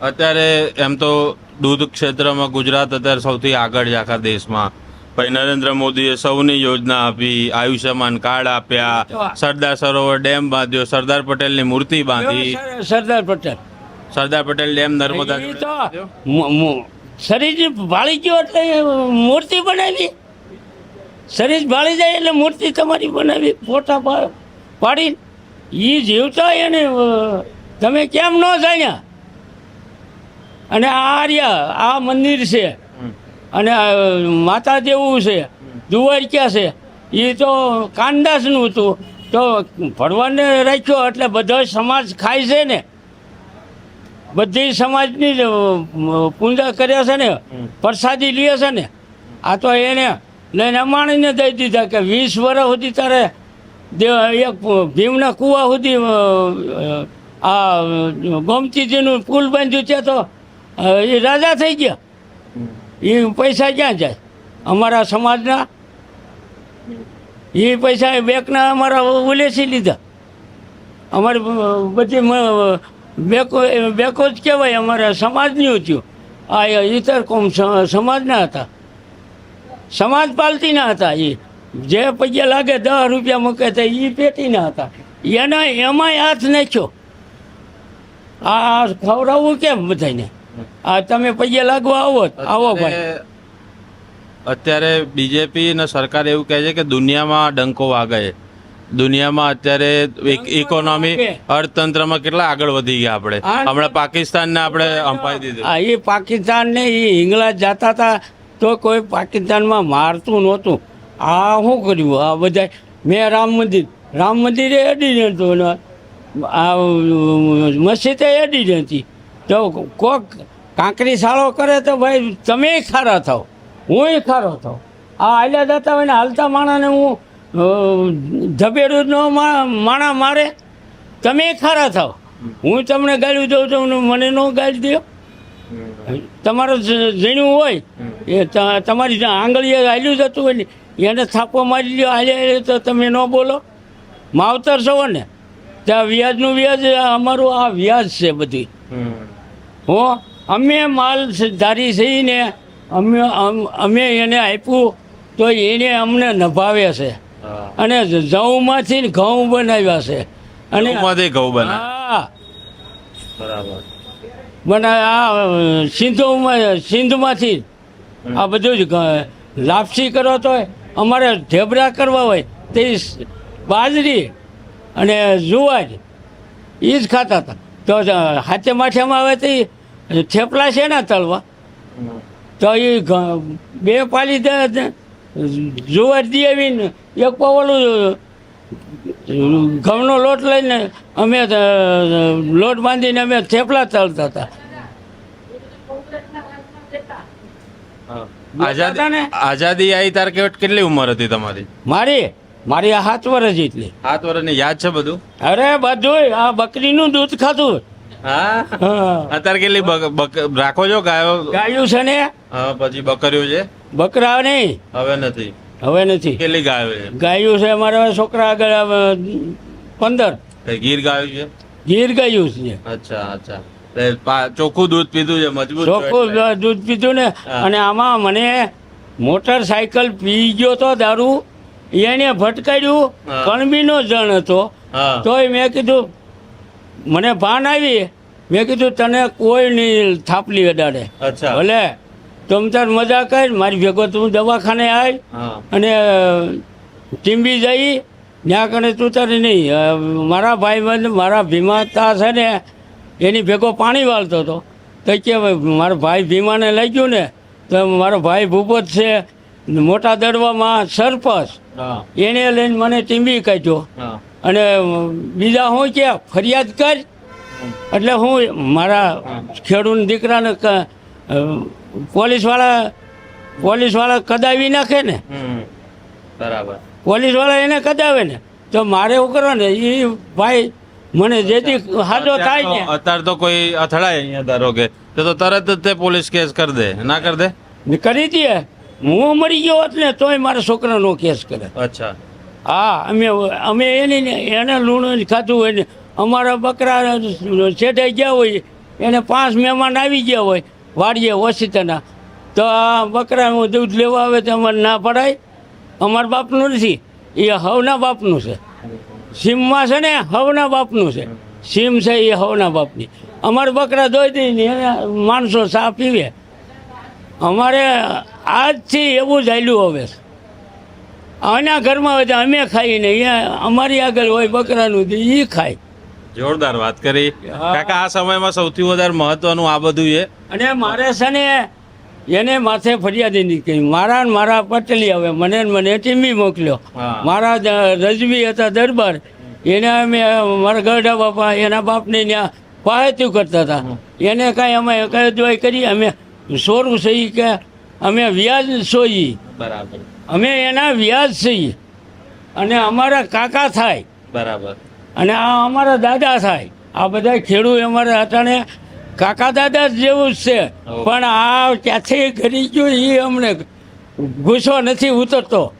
અત્યારે એમ તો દૂધ ક્ષેત્રમાં ગુજરાત અત્યારે સૌથી આગળ છે આખા દેશમાં. પછી નરેન્દ્ર મોદીએ સૌની યોજના આપી આયુષ્યમાન કાર્ડ આપ્યા સરદાર સરોવર ડેમ બાંધ્યો સરદાર પટેલની મૂર્તિ બાંધી. સરદાર પટેલ. સરદાર પટેલ ડેમ નર્મદા શરીર ભાળી ગયો એટલે મૂર્તિ બનાવી. શરીર ભાળી જાય એટલે મૂર્તિ તમારી બનાવી ફોટા પાડી એ જીવતા એને તમે કેમ ન જાણ્યા? અને આ આર્યા આ મંદિર છે. અને માતા જેવું છે. દુવારક્યા છે. એ તો કાનદાસનું હતું. તો ભગવાનને રાખ્યો એટલે બધો સમાજ ખાય છે ને. બધી સમાજની પૂજા કર્યા છે ને. પ્રસાદી લે છે ને. આ તો એને લઈને અમાણીને દઈ દીધા કે વીસ વર્ષ સુધી તારે એક ભીમના કૂવા સુધી આ ગોમતીજીનું પુલ બાંધ્યું છે તો એ રાજા થઈ ગયા. એ પૈસા ક્યાં જાય? અમારા સમાજના? એ પૈસા બેંકના અમારા ઉલેસી લીધા. અમારી બધી બેકો બેકો જ કહેવાય અમારા સમાજની થયું. આ ઇતર કોમ સમાજના હતા. સમાજ પાલતીના હતા એ જે પૈયા લાગે દસ રૂપિયા મૂકે તો એ પેટીના હતા. એના એમાંય હાથ નાખ્યો. આ ખવડાવવું કેમ બધાને આ તમે પૈયા લાગવા આવો આવો ભાઈ. અત્યારે- બીજેપી અને સરકાર એવું કહે છે કે દુનિયામાં ડંકો વાગે દુનિયામાં અત્યારે ઇકોનોમી. અર્થતંત્રમાં કેટલા આગળ વધી ગયા આપણે. હમણાં પાકિસ્તાનને આપણે અંપાઈ દીધું. એ પાકિસ્તાન ને એ ઇંગ્લેન્ડ જતા હતા તો કોઈ પાકિસ્તાનમાં મારતું નહોતું. આ શું કર્યું? આ બધા મેં રામ મંદિર રામ મંદિરે અડી નહોતું આ મસ્જિદે અડી નથી તો કોક કાંકરી સાળો કરે તો ભાઈ તમે ખારા થાવ હું ખારો થાવ. આ હાલ્યા જતા હોય ને હાલતા માણાને હું ધબેડું ન માણા મારે તમે ખારા થાવ. હું તમને ગાળ્યું દઉં તો મને ન ગાળી દો તમારું ઝીણું હોય એ તમારી આંગળીએ હાલ્યું જતું હોય ને એને થાપો મારી લ્યો હાલ્યા તો તમે ન બોલો. માવતર છો ને ત્યાં વ્યાજનું વ્યાજ અમારું આ વ્યાજ છે બધી હો? અમે માલ ધારી છીએ અમે અમે એને આપ્યું તો એને અમને નભાવે છે. અને જવમાંથી ઘઉં બનાવ્યા છે. અને ઘઉં બને હા. બરાબર. આ સિંધુમાં સિંધમાંથી આ બધું જ લાપસી કરો તો અમારે ઢેબરા કરવા હોય તે બાજરી અને જુવાર એ જ ખાતા હતા. તો હાથે માઠામાં આવે તે થેપલા છે ને તલવા? તો એ બે પાલી જુવાર દી આવીને એક પવલું ઘઉંનો લોટ લઈને અમે લોટ બાંધીને અમે થેપલા તળતા હતા. આઝાદી આવી તાર કેટલી ઉંમર હતી તમારી? મારી મારી આ સાત વર્ષ જેટલી. સાત વર્ષની યાદ છે બધું? અરે બધું આ બકરીનું દૂધ ખાતું હા. અત્યારે કેટલી રાખો છો ગાયો? ગાયું છે ને? હા પછી બકરીઓ છે? બકરા નહીં. હવે નથી. હવે નથી. કેટલી ગાયો છે? ગાયું છે અમારા છોકરા આગળ પંદર. ગીર ગાયું છે? ગીર ગાયું છે. અચ્છા અચ્છા. ચોખ્ખું દૂધ પીધું છે મજબૂત ચોખ્ખું દૂધ પીધું ને. અને આમાં મને મોટરસાયકલ પી ગયો તો દારૂ. એને ભટકાડ્યું. કણબી કણબીનો જણ હતો. તોય મેં કીધું મને ભાન આવી. મેં કીધું તને કોઈ નહીં થાપલી અડાડે ભલે તમ તાર મજા કર મારી ભેગો તું દવાખાને આવ અને ટીંબી જઈ. ત્યાં કને તું તારે નહીં મારા ભાઈ બંધ મારા ભીમાતા છે ને એની ભેગો પાણી વાળતો હતો. તો કે મારા ભાઈ ભીમાને લઈ ગયું ને તો મારો ભાઈ ભૂપત છે મોટા દડવામાં સરપંચ એને લઈને મને ટીંબી કાઢ્યો. અને બીજા હું કે ફરિયાદ કર. એટલે હું મારા ખેડૂત દીકરાને પોલીસવાળા પોલીસવાળા કદાવી નાખે ને. બરાબર. પોલીસવાળા એને કદાવે ને. તો મારે એવું કરવા ને એ ભાઈ મને જેથી હાજો થાય ને. અત્યારે તો કોઈ અથડાય અહીંયા ધારો કે તો તો તરત જ તે પોલીસ કેસ કરી દે. ના કરી દે? કરી દે. હું મરી ગયો હોત ને તોય મારા છોકરાનો કેસ કરે. અચ્છા. હા, અમે અમે એની એને લૂણું ખાધું હોય ને. અમારા બકરા છેડાઈ ગયા હોય, એને પાંચ મહેમાન આવી ગયા હોય, વાડીએ વસીતાના. તો આ બકરાનું દૂધ લેવા આવે તો અમારે ના પડાય. અમારા બાપનું નથી, એ હવના બાપનું છે. સીમમાં છે ને, હવના બાપનું છે. સીમ છે એ હવના બાપની. અમારે બકરા દોઈ દઈને એને માણસો ચા પીવે. અમારે આજથી એવું જ હાલ્યું હવે. આના ઘરમાં હોય તો અમે ખાઈએ ને અહીંયા અમારી આગળ હોય બકરાનું તો એ ખાય. જોરદાર વાત કરી. કાકા આ સમયમાં સૌથી વધારે મહત્વનું આ બધું છે? અને મારે છે ને એને માથે ફરિયાદ નીકળી. મારા ને મારા પટેલી હવે મને ને મને ટીમી મોકલ્યો. મારા રજવી હતા દરબાર. એને અમે મારા ગરડા બાપા એના બાપને ત્યાં પાહેતું કરતા હતા. એને કાંઈ અમે કઈ દવાઈ કરી અમે સોરું સહી કે અમે વ્યાજ સોઈ. બરાબર. અમે એના વ્યાજ છીએ. અને અમારા કાકા થાય. બરાબર. અને આ અમારા દાદા થાય. આ બધા ખેડૂત અમારા અટાણે કાકા દાદા જેવું જ છે. પણ આ ક્યાંથી કરી ગયું એ અમને ગુસ્સો નથી ઉતરતો.